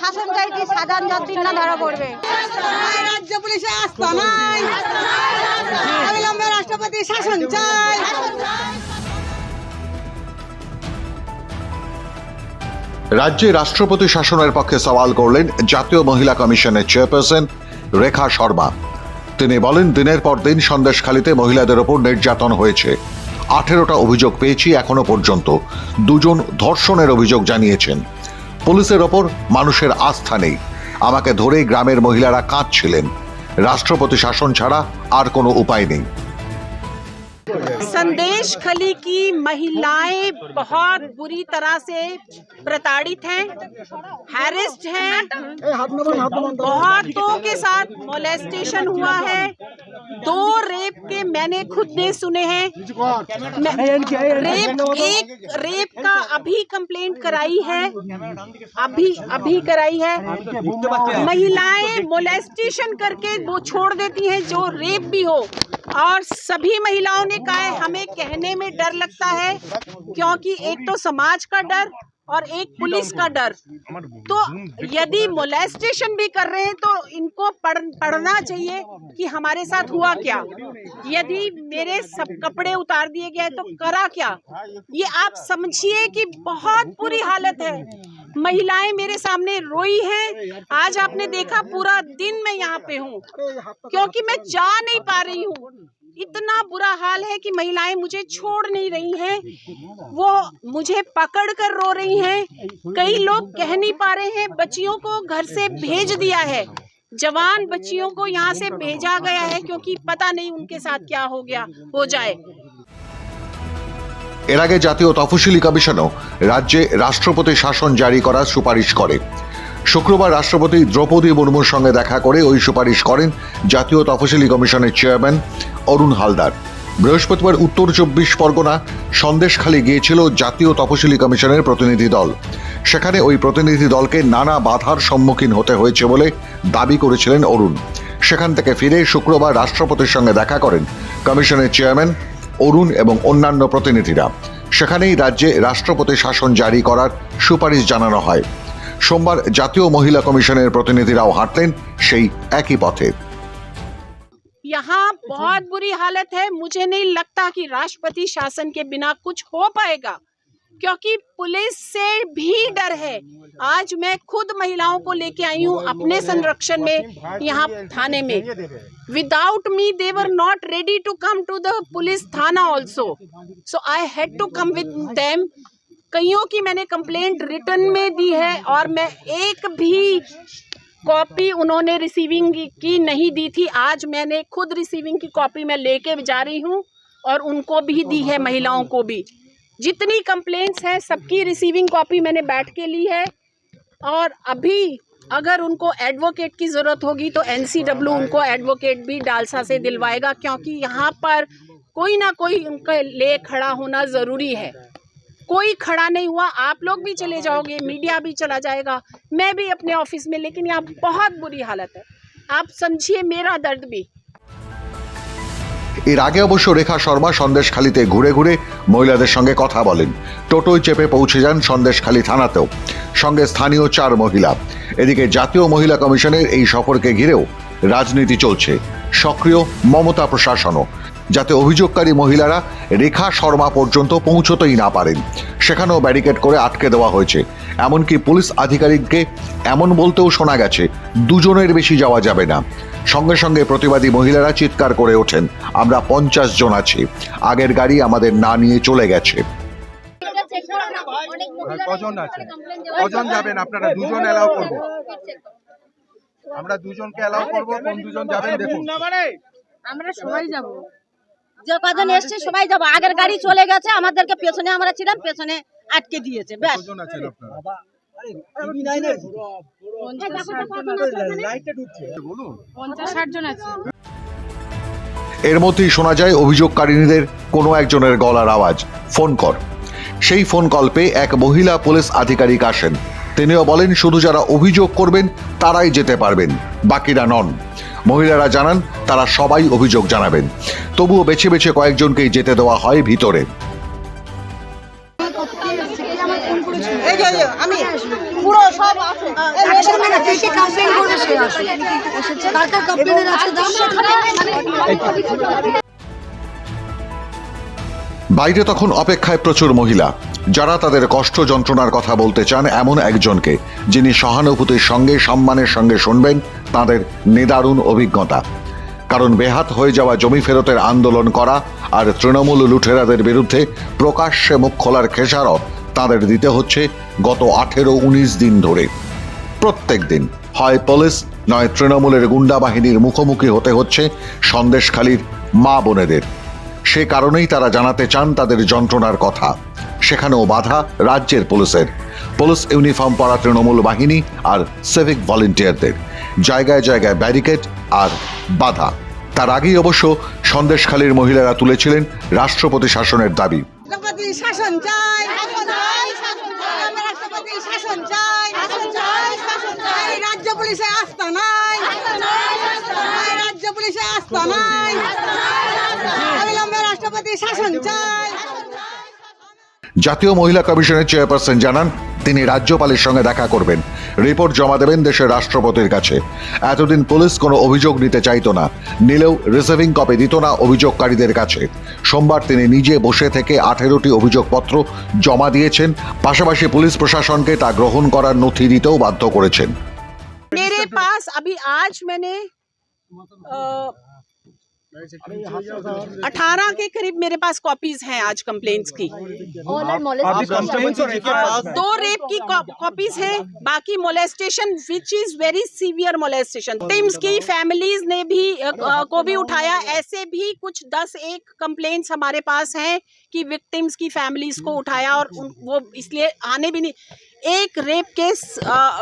শাসন চাইছি যতদিন না ধরা পড়বে। রাজ্য পুলিশে আসতো নাই। অবিলম্বে রাষ্ট্রপতি শাসন চাই রাজ্যে রাষ্ট্রপতি শাসনের পক্ষে সওয়াল করলেন জাতীয় মহিলা কমিশনের চেয়ারপারসন রেখা শর্মা। তিনি বলেন দিনের পর দিন সন্দেশখালীতে মহিলাদের ওপর নির্যাতন হয়েছে। আঠেরোটা অভিযোগ পেয়েছি এখনও পর্যন্ত। দুজন ধর্ষণের অভিযোগ জানিয়েছেন। পুলিশের ওপর মানুষের আস্থা নেই আমাকে ধরেই গ্রামের মহিলারা কাঁদছিলেন রাষ্ট্রপতি শাসন ছাড়া আর কোনো উপায় নেই संदेश खली की महिलाएं बहुत बुरी तरह से प्रताड़ित हैं हैरेस्ड हैं बहुतों के साथ मोलेस्टेशन हुआ है दो रेप के मैंने खुद ने सुने हैं। रेप एक रेप का अभी कंप्लेंट कराई है। अभी अभी कराई है। महिलाएँ मोलेस्टेशन करके वो छोड़ देती हैं जो रेप भी हो। और सभी महिलाओं ने कहा है हमें कहने में डर लगता है क्योंकि एक तो समाज का डर और एक पुलिस का डर। तो यदि मोलेस्टेशन भी कर रहे हैं तो इनको पढ़ पढ़ना चाहिए कि हमारे साथ हुआ क्या। यदि मेरे सब कपड़े उतार दिए गए तो करा क्या? ये आप समझिए कि बहुत बुरी हालत है। महिलाएँ मेरे सामने रोई हैं। आज आपने देखा पूरा दिन मैं यहाँ पे हूँ क्योंकि मैं जा नहीं पा रही हूँ। इतना बुरा हाल है कि महिलाएं मुझे छोड़ नहीं रही हैं वो मुझे पकड़ कर रो रही हैं कई लोग कह नहीं पा रहे हैं बच्चियों को घर से भेज दिया है जवान बच्चियों को यहाँ से भेजा गया है क्योंकि पता नहीं उनके साथ क्या हो गया हो जाए এর আগে জাতীয় তফসিলি কমিশনও রাজ্যে রাষ্ট্রপতি শাসন জারি করার সুপারিশ করে শুক্রবার রাষ্ট্রপতি দ্রৌপদী মুর্মুর সঙ্গে দেখা করে ওই সুপারিশ করেন জাতীয় তফসিলি কমিশনের চেয়ারম্যান অরুণ হালদার। বৃহস্পতিবার উত্তর চব্বিশ পরগনা সন্দেশখালী গিয়েছিল জাতীয় তফসিলি কমিশনের প্রতিনিধি দল। সেখানে ওই প্রতিনিধি দলকে নানা বাধার সম্মুখীন হতে হয়েছে বলে দাবি করেছিলেন অরুণ। সেখান থেকে ফিরে শুক্রবার রাষ্ট্রপতির সঙ্গে দেখা করেন কমিশনের চেয়ারম্যান অরুণ এবং অন্যান্য প্রতিনিধিরা। সেখানেই রাজ্যে রাষ্ট্রপতি শাসন জারি করার সুপারিশ জানানো হয়। সোমবার জাতীয় মহিলা কমিশনের প্রতিনিধিরাও হাঁটলেন সেই একই পথে यहाँ बहुत बुरी हालत है मुझे नहीं लगता कि राष्ट्रपति शासन के बिना कुछ हो पाएगा क्योंकि पुलिस से भी डर है आज मैं खुद महिलाओं को लेके आई हूँ अपने संरक्षण में यहाँ थाने में without me they were not ready to come to the police थाना also so I had to come with them कईयों की मैंने कंप्लेंट रिटर्न में दी है और मैं एक भी कॉपी उन्होंने रिसीविंग की नहीं दी थी। आज मैंने खुद रिसीविंग की कॉपी मैं लेके जा रही हूँ और उनको भी दी है, महिलाओं को भी। जितनी कंप्लेंट्स हैं, सबकी रिसीविंग कॉपी मैंने बैठ के ली है और अभी अगर उनको एडवोकेट की ज़रूरत होगी तो एनसीडब्ल्यू उनको एडवोकेट भी डालसा से दिलवाएगा, क्योंकि यहाँ पर कोई ना कोई उनका ले खड़ा होना ज़रूरी है। कोई खड़ा नहीं हुआ आप लोग भी चले जाओगे मीडिया भी चला जाएगा मैं भी अपने ऑफिस में लेकिन यहाँ बहुत बुरी हालत है आप समझिए मेरा दर्द भी এর আগে অবশ্য রেখা শর্মা সন্দেশখালীতে ঘুরে ঘুরে মহিলাদের সঙ্গে কথা বলেন টোটোয় চেপে পৌঁছে যান সন্দেশখালী থানাতেও সঙ্গে স্থানীয় চার মহিলা এদিকে জাতীয় মহিলা কমিশনের এই সফরকে ঘিরেও রাজনীতি চলছে সক্রিয় মমতা প্রশাসনও যাতে অভিযোগকারী মহিলারা রেখা শর্মা পর্যন্ত পৌঁছতেই না পারেন। সেখানেও ব্যারিকেড করে আটকে দেওয়া হয়েছে। এমনকি পুলিশ আধিকারিককে এমন বলতেও শোনা গেছে দুজনের বেশি যাওয়া যাবে না। সঙ্গে সঙ্গে প্রতিবাদী মহিলারা চিৎকার করে ওঠেন আমরা পঞ্চাশ জন আছি আগের গাড়ি আমাদের না নিয়ে চলে গেছে। কজন আছে কজন যাবেন? আপনারা দুজন এলাও করব? আমরা দুজনকে এলাও করব কোন দুজন যাবেন দেখুন। আমরা সবাই যাব। যে কজন এসছে সবাই যাব। আগের গাড়ি চলে গেছে আমাদেরকে পেছনে আমরা ছিলাম পেছনে আটকে দিয়েছে ব্যাস। কজন আছেন আপনারা? বলুন। এর মধ্যেই শোনা যায় অভিযোগকারিনীদের কোনো একজনের গলার আওয়াজ। ফোন কর। সেই ফোন কল পেয়ে এক মহিলা পুলিশ আধিকারিক আসেন। তিনিও বলেন শুধু যারা অভিযোগ করবেন তারাই যেতে পারবেন। বাকিরা নন। মহিলারা জানান তারা সবাই অভিযোগ জানাবেন। তবুও বেছে বেছে কয়েকজনকেই যেতে দেওয়া হয় ভিতরে। আমি পুরো সব আছে। কমপ্লেন আছে? দাম? বাইরে তখন অপেক্ষায় প্রচুর মহিলা। যারা তাদের কষ্ট যন্ত্রণার কথা বলতে চান এমন একজনকে, যিনি সহানুভূতির সঙ্গে, সম্মানের সঙ্গে শুনবেন, তাদের নিদারুণ অভিজ্ঞতা। কারণ বেহাত হয়ে যাওয়া জমি ফেরতের আন্দোলন করা আর তৃণমূল লুঠেরাদের বিরুদ্ধে প্রকাশ্যে মুখ খোলার খেসারত তাদের দিতে হচ্ছে গত আঠেরো উনিশ দিন ধরে। প্রত্যেক দিন, হয় পুলিশ, নয় তৃণমূলের গুন্ডা বাহিনীর মুখোমুখি হতে হচ্ছে সন্দেশখালীর মা বোনেদের। সে কারণেই তারা জানাতে চান তাদের যন্ত্রণার কথা। সেখানেও বাধা রাজ্যের পুলিশের। পুলিশ ইউনিফর্ম পরা তৃণমূল বাহিনী আর সিভিক ভলেন্টিয়ারদের জায়গায় জায়গায় ব্যারিকেড আর বাধা। তার আগেই অবশ্য সন্দেশখালীর মহিলারা তুলেছিলেন রাষ্ট্রপতি শাসনের দাবি। শাসন চাই। আমরা রাষ্ট্রপতি শাসন চাই। রাজ্য পুলিশে আস্থা নাই। রাজ্য পুলিশে আস্থা নাই। শাসন জাতীয় মহিলা কমিশনের চেয়ারপারসন জানান তিনি রাজ্যপালের সঙ্গে দেখা করবেন। রিপোর্ট জমা দেবেন দেশের রাষ্ট্রপতির কাছে। এতদিন পুলিশ কোনো অভিযোগ নিতে চাইত না নিলেও রিজার্ভিং কপি দিত না অভিযোগকারীদের কাছে। সোমবার তিনি নিজে বসে থেকে আঠেরোটি অভিযোগপত্র জমা দিয়েছেন পাশাপাশি পুলিশ প্রশাসনকে তা গ্রহণ করার নথি দিতেও বাধ্য করেছেন। মেরে পাস আজ মানে अठारह के करीब मेरे पास कॉपीज हैं आज कंप्लेंट्स की। दो रेप की कॉपीज हैं बाकी molestation which is very severe molestation teams की फैमिलीज़ ने भी को भी उठाया। ऐसे भी कुछ दस एक कंप्लेंट्स हमारे पास हैं कि विक्टिम्स की फैमिलीज़ को उठाया और वो इसलिए आने भी नहीं एक रेप केस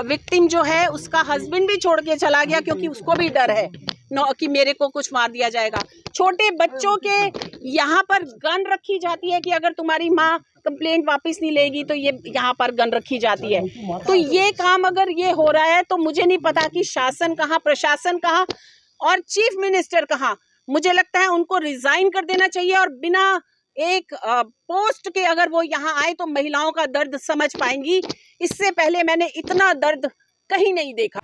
विक्टिम जो है उसका हस्बैंड भी छोड़ के चला गया क्योंकि उसको भी डर है। कि मेरे को कुछ मार दिया जाएगा। छोटे बच्चों के यहाँ पर गन रखी जाती है कि अगर तुम्हारी माँ कंप्लेंट वापस नहीं लेगी तो ये यहाँ पर गन रखी जाती है। तो ये काम अगर ये हो रहा है तो मुझे नहीं पता कि शासन कहाँ, प्रशासन कहाँ और चीफ मिनिस्टर कहाँ। मुझे लगता है उनको रिजाइन कर देना चाहिए और बिना एक पोस्ट के अगर वो यहाँ आए तो महिलाओं का दर्द समझ पाएँगी। इससे पहले मैंने इतना दर्द कहीं नहीं देखा।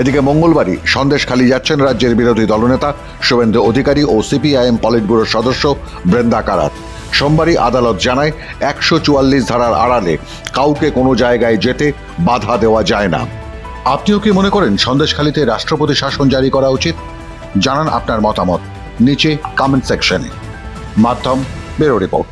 এদিকে মঙ্গলবারই সন্দেশখালী যাচ্ছেন রাজ্যের বিরোধী দলনেতা, শুভেন্দু অধিকারী ও সিপিআইএম পলিট ব্যুরোর সদস্য বৃন্দা কারাত। সোমবারই আদালত জানায়, একশো চুয়াল্লিশ ধারার আড়ালে কাউকে কোনো জায়গায় যেতে বাধা দেওয়া যায় না। আপনিও কি মনে করেন সন্দেশখালীতে রাষ্ট্রপতি শাসন জারি করা উচিত? জানান আপনার মতামত, নিচে কমেন্ট সেকশনে মাধ্যম ব্যুরো রিপোর্ট।